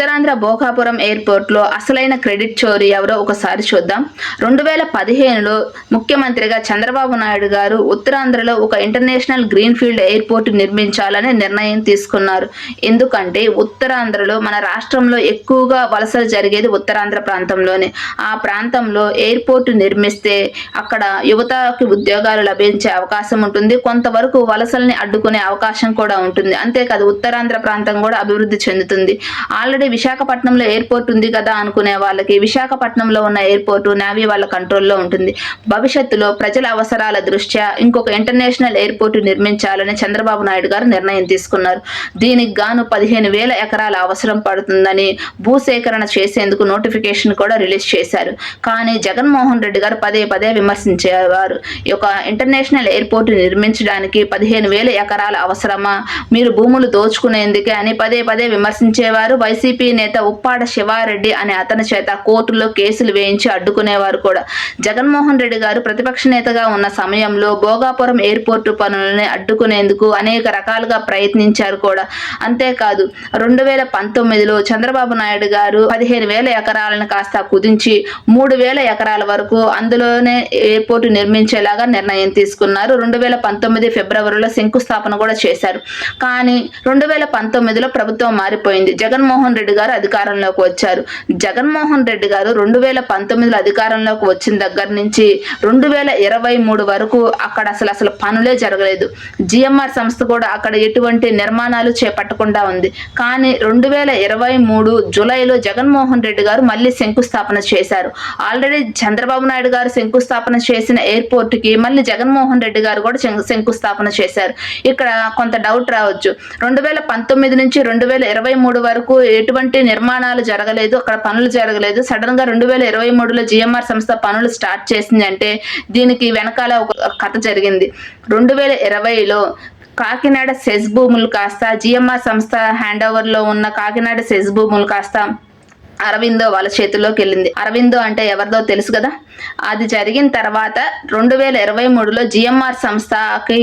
Uttarandhra Bhogapuram ఎయిర్పోర్ట్లో అసలైన credit చోరీ ఎవరో ఒకసారి చూద్దాం. రెండు వేల పదిహేనులో ముఖ్యమంత్రిగా చంద్రబాబు నాయుడు గారు ఉత్తరాంధ్రలో ఒక ఇంటర్నేషనల్ గ్రీన్ఫీల్డ్ ఎయిర్పోర్ట్ నిర్మించాలని నిర్ణయం తీసుకున్నారు. ఎందుకంటే ఉత్తరాంధ్రలో మన రాష్ట్రంలో ఎక్కువగా వలసలు జరిగేది ఉత్తరాంధ్ర ప్రాంతంలోనే. ఆ ప్రాంతంలో ఎయిర్పోర్ట్ నిర్మిస్తే అక్కడ యువతకి ఉద్యోగాలు లభించే అవకాశం ఉంటుంది. కొంతవరకు వలసల్ని అడ్డుకునే అవకాశం కూడా ఉంటుంది. అంతేకాదు ఉత్తరాంధ్ర ప్రాంతం కూడా అభివృద్ధి చెందుతుంది. ఆల్రెడీ విశాఖపట్నంలో ఎయిర్పోర్ట్ ఉంది కదా అనుకునే వాళ్ళకి విశాఖపట్నంలో ఉన్న ఎయిర్పోర్ట్ నావీ వాళ్ళ కంట్రోల్లో ఉంటుంది. భవిష్యత్తులో ప్రజల అవసరాల దృష్ట్యా ఇంకొక ఇంటర్నేషనల్ ఎయిర్పోర్ట్ నిర్మించాలని చంద్రబాబు నాయుడు గారు నిర్ణయం తీసుకున్నారు. దీనికి గాను పదిహేను వేల ఎకరాల అవసరం పడుతుందని భూసేకరణ చేసేందుకు నోటిఫికేషన్ కూడా రిలీజ్ చేశారు. కానీ జగన్మోహన్ రెడ్డి గారు పదే పదే విమర్శించేవారు. ఈ యొక్క ఇంటర్నేషనల్ ఎయిర్పోర్ట్ నిర్మించడానికి పదిహేను వేల ఎకరాల అవసరమా? మీరు భూములు దోచుకునేందుకే అని పదే పదే విమర్శించేవారు. వైసీపీ నేత ఉప్పాడ శివారెడ్డి అనే అతని చేత కోర్టులో కేసులు వేయించి అడ్డుకునేవారు కూడా. జగన్మోహన్ రెడ్డి గారు ప్రతిపక్ష నేతగా ఉన్న సమయంలో భోగాపురం ఎయిర్పోర్టు పనులని అడ్డుకునేందుకు అనేక రకాలుగా ప్రయత్నించారు కూడా. అంతేకాదు రెండు వేల పంతొమ్మిదిలో చంద్రబాబు నాయుడు గారు పదిహేను వేల ఎకరాలను కాస్త కుదించి మూడు వేల ఎకరాల వరకు అందులోనే ఎయిర్పోర్టు నిర్మించేలాగా నిర్ణయం తీసుకున్నారు. రెండు వేల పంతొమ్మిది ఫిబ్రవరిలో శంకుస్థాపన కూడా చేశారు. కానీ రెండు వేల పంతొమ్మిదిలో ప్రభుత్వం మారిపోయింది. జగన్మోహన్ రెడ్డి గారు అధికారంలోకి వచ్చారు. జగన్మోహన్ రెడ్డి గారు రెండు వేల పంతొమ్మిదిలో అధికారంలోకి వచ్చిన దగ్గర నుంచి రెండు వేల ఇరవై మూడు వరకు అక్కడ అసలు అసలు పనులే జరగలేదు. జిఎంఆర్ సంస్థ కూడా అక్కడ ఎటువంటి నిర్మాణాలు చేపట్టకుండా ఉంది. కానీ రెండు వేల ఇరవై మూడు జూలైలో జగన్మోహన్ రెడ్డి గారు మళ్ళీ శంకుస్థాపన చేశారు. ఆల్రెడీ చంద్రబాబు నాయుడు గారు శంకుస్థాపన చేసిన ఎయిర్పోర్ట్కి మళ్ళీ జగన్మోహన్ రెడ్డి గారు కూడా శం- శంకుస్థాపన చేశారు. ఇక్కడ కొంత డౌట్ రావచ్చు. రెండు వేల పంతొమ్మిది నుంచి రెండు వేల ఇరవై మూడు వరకు ఎటువంటి నిర్మాణాలు జరగలేదు అక్కడ పనులు జరగలేదు. సడన్గా రెండు వేల ఇరవై మూడులో జిఎంఆర్ సంస్థ పనులు స్టార్ట్ చేసింది అంటే దీనికి వెనకాల ఒక కథ జరిగింది. రెండు వేల ఇరవైలో కాకినాడ సెజ్ భూములు కాస్త జిఎంఆర్ సంస్థ హ్యాండ్ ఓవర్లో ఉన్న కాకినాడ సెజ్ భూములు కాస్త అరవిందో వాళ్ళ చేతిలోకి వెళ్ళింది. అరవిందో అంటే ఎవరిదో తెలుసు కదా? అది జరిగిన తర్వాత రెండు వేల ఇరవై మూడులో జిఎంఆర్ సంస్థకి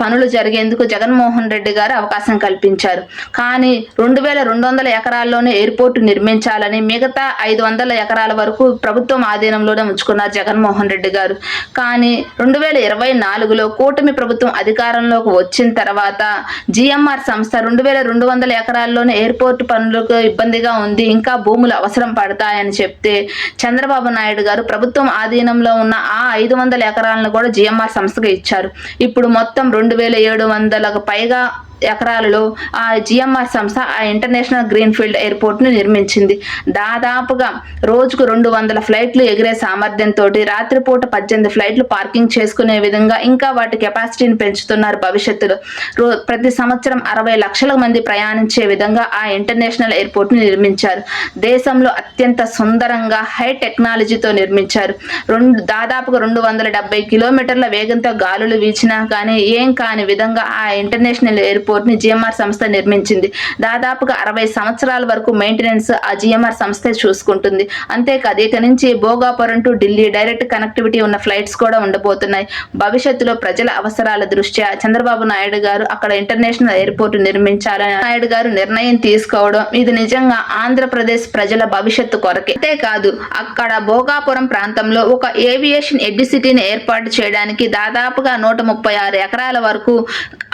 పనులు జరిగేందుకు జగన్మోహన్ రెడ్డి గారు అవకాశం కల్పించారు. కానీ రెండు వేల రెండు వందల ఎకరాల్లోనే ఎయిర్పోర్ట్ నిర్మించాలని మిగతా ఐదు వందల ఎకరాల వరకు ప్రభుత్వం ఆధీనంలోనే ఉంచుకున్నారు జగన్మోహన్ రెడ్డి గారు. కానీ రెండు వేల ఇరవై నాలుగులో కూటమి ప్రభుత్వం అధికారంలోకి వచ్చిన తర్వాత జిఎంఆర్ సంస్థ రెండు వేల రెండు వందల ఎకరాల్లోనే ఎయిర్పోర్ట్ పనులకు ఇబ్బందిగా ఉంది. ఇంకా భూములు అవసరం పడతాయని చెప్తే చంద్రబాబు నాయుడు గారు ప్రభుత్వం ఆధీనంలో ఉన్న ఆ ఐదు వందల ఎకరాలను కూడా జిఎంఆర్ సంస్థకు ఇచ్చారు. ఇప్పుడు మొత్తం రెండు వేల ఏడు వందలకు పైగా ఎకరాలలో ఆ జిఎంఆర్ సంస్థ ఆ ఇంటర్నేషనల్ గ్రీన్ఫీల్డ్ ఎయిర్పోర్ట్ను నిర్మించింది. దాదాపుగా రోజుకు రెండు వందల ఫ్లైట్లు ఎగిరే సామర్థ్యంతో రాత్రిపూట పద్దెనిమిది ఫ్లైట్లు పార్కింగ్ చేసుకునే విధంగా ఇంకా వాటి కెపాసిటీని పెంచుతున్నారు భవిష్యత్తులో. రో ప్రతి సంవత్సరం అరవై లక్షల మంది ప్రయాణించే విధంగా ఆ ఇంటర్నేషనల్ ఎయిర్పోర్ట్ను నిర్మించారు. దేశంలో అత్యంత సుందరంగా హై టెక్నాలజీతో నిర్మించారు. రెండు దాదాపుగా రెండు వందల డెబ్బై కిలోమీటర్ల వేగంతో గాలులు వీచినా కానీ ఏం కాని విధంగా ఆ ఇంటర్నేషనల్ ఎయిర్పోర్ట్ ని జిఎంఆర్ సంస్థ నిర్మించింది. దాదాపుగా అరవై సంవత్సరాల వరకు మెయింటెనెన్స్ ఆ జిఎంఆర్ సంస్థ చూసుకుంటుంది. అంతేకాదు ఇక నుంచి Bhogapuram to Delhi direct connectivity ఉన్న ఫ్లైట్స్ కూడా ఉండబోతున్నాయి. భవిష్యత్తులో ప్రజల అవసరాల దృష్ట్యా చంద్రబాబు నాయుడు గారు అక్కడ ఇంటర్నేషనల్ ఎయిర్పోర్ట్ నిర్మించాలని నాయుడు గారు నిర్ణయం తీసుకోవడం ఇది నిజంగా ఆంధ్రప్రదేశ్ ప్రజల భవిష్యత్తు కొరకే. అంతేకాదు అక్కడ భోగాపురం ప్రాంతంలో ఒక ఏవియేషన్ ఎడ్డిసిటీని ఏర్పాటు చేయడానికి దాదాపుగా నూట ముప్పై ఆరు ఎకరాల వరకు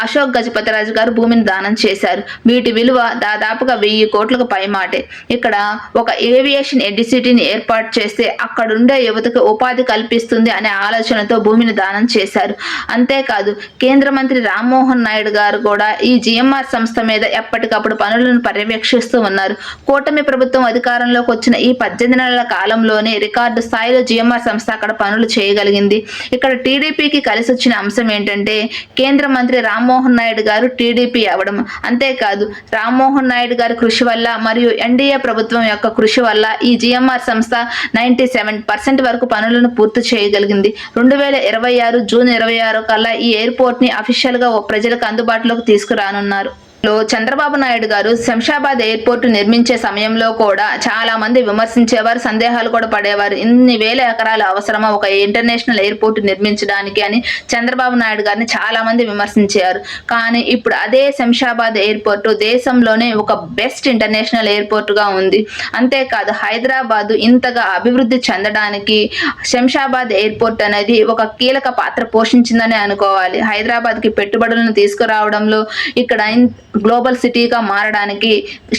అశోక్ గజపతిరాజు గారు భూమిని దానం చేశారు. వీటి విలువ దాదాపుగా వెయ్యి కోట్లకు పైమాటే. ఇక్కడ ఒక ఏవియేషన్ ఎడిసిటీని ఏర్పాటు చేస్తే అక్కడుండే యువతకు ఉపాధి కల్పిస్తుంది అనే ఆలోచనతో భూమిని దానం చేశారు. అంతేకాదు కేంద్ర మంత్రి రామ్మోహన్ నాయుడు గారు కూడా ఈ జిఎంఆర్ సంస్థ మీద ఎప్పటికప్పుడు పనులను పర్యవేక్షిస్తూ ఉన్నారు. కూటమి ప్రభుత్వం అధికారంలోకి వచ్చిన ఈ పద్దెనిమిది నెలల కాలంలోనే రికార్డు స్థాయిలో జిఎంఆర్ సంస్థ అక్కడ పనులు చేయగలిగింది. ఇక్కడ టీడీపీకి కలిసి వచ్చిన అంశం ఏంటంటే కేంద్ర మంత్రి రామ్మోహన్ నాయుడు గారు టీడీపీ అవ్వడం అంతేకాదు రామ్మోహన్ నాయుడు గారి కృషి వల్ల మరియు ఎన్డీఏ ప్రభుత్వం యొక్క కృషి వల్ల ఈ జిఎంఆర్ సంస్థ నైంటీ సెవెన్ పర్సెంట్ వరకు పనులను పూర్తి చేయగలిగింది. రెండు వేల ఇరవై ఆరు జూన్ ఇరవై ఆరు కల్లా ఈ ఎయిర్పోర్ట్ని అఫీషియల్గా ప్రజలకు అందుబాటులోకి తీసుకురానున్నారు. లో చంద్రబాబు నాయుడు గారు శంషాబాద్ ఎయిర్పోర్ట్ నిర్మించే సమయంలో కూడా చాలా మంది విమర్శించేవారు సందేహాలు కూడా పడేవారు. ఇన్ని వేల ఎకరాలు అవసరమా ఒక ఇంటర్నేషనల్ ఎయిర్పోర్ట్ నిర్మించడానికి అని చంద్రబాబు నాయుడు గారిని చాలా మంది విమర్శించారు. కానీ ఇప్పుడు అదే శంషాబాద్ ఎయిర్పోర్ట్ దేశంలోనే ఒక బెస్ట్ ఇంటర్నేషనల్ ఎయిర్పోర్ట్గా ఉంది. అంతేకాదు హైదరాబాద్ ఇంతగా అభివృద్ధి చెందడానికి శంషాబాద్ ఎయిర్పోర్ట్ అనేది ఒక కీలక పాత్ర పోషించిందని అనుకోవాలి. హైదరాబాద్కి పెట్టుబడులను తీసుకురావడంలో ఇక్కడ గ్లోబల్ సిటీగా మారడానికి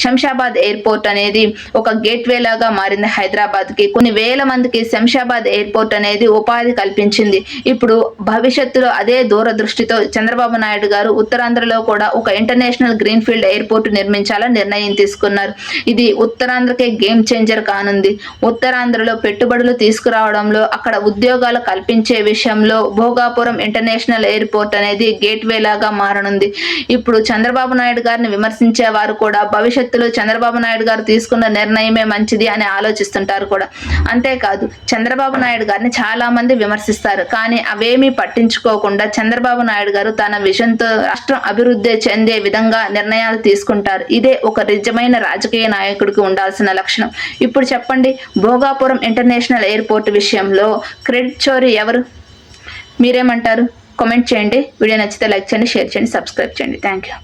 శంషాబాద్ ఎయిర్పోర్ట్ అనేది ఒక గేట్వే లాగా మారింది హైదరాబాద్కి కొన్ని వేల మందికి శంషాబాద్ ఎయిర్పోర్ట్ అనేది ఉపాధి కల్పించింది. ఇప్పుడు భవిష్యత్తులో అదే దూరదృష్టితో చంద్రబాబు నాయుడు గారు ఉత్తరాంధ్రలో కూడా ఒక ఇంటర్నేషనల్ గ్రీన్ ఫీల్డ్ ఎయిర్పోర్ట్ నిర్మించాలని నిర్ణయం తీసుకున్నారు. ఇది ఉత్తరాంధ్రకే గేమ్ చేంజర్ కానుంది. ఉత్తరాంధ్రలో పెట్టుబడులు తీసుకురావడంలో అక్కడ ఉద్యోగాలు కల్పించే విషయంలో భోగాపురం ఇంటర్నేషనల్ ఎయిర్పోర్ట్ అనేది గేట్వే లాగా మారనుంది. ఇప్పుడు చంద్రబాబు నాయుడు గారిని విమర్శించే వారు కూడా. భవిష్యత్తులో చంద్రబాబు నాయుడు గారు తీసుకున్న నిర్ణయమే మంచిది అని ఆలోచిస్తుంటారు కూడా. అంతేకాదు చంద్రబాబు నాయుడు గారిని చాలా మంది విమర్శిస్తారు. కానీ అవేమీ పట్టించుకోకుండా చంద్రబాబు నాయుడు గారు తన విజన్తో రాష్ట్రం అభివృద్ధి చెందే విధంగా నిర్ణయాలు తీసుకుంటారు. ఇదే ఒక నిజమైన రాజకీయ నాయకుడికి ఉండాల్సిన లక్షణం. ఇప్పుడు చెప్పండి భోగాపురం ఇంటర్నేషనల్ ఎయిర్పోర్ట్ విషయంలో క్రెడిట్ చోరీ ఎవరు? మీరేమంటారు? కామెంట్ చేయండి. వీడియో నచ్చితే లైక్ చేయండి షేర్ చేయండి సబ్స్క్రైబ్ చేయండి. Thank you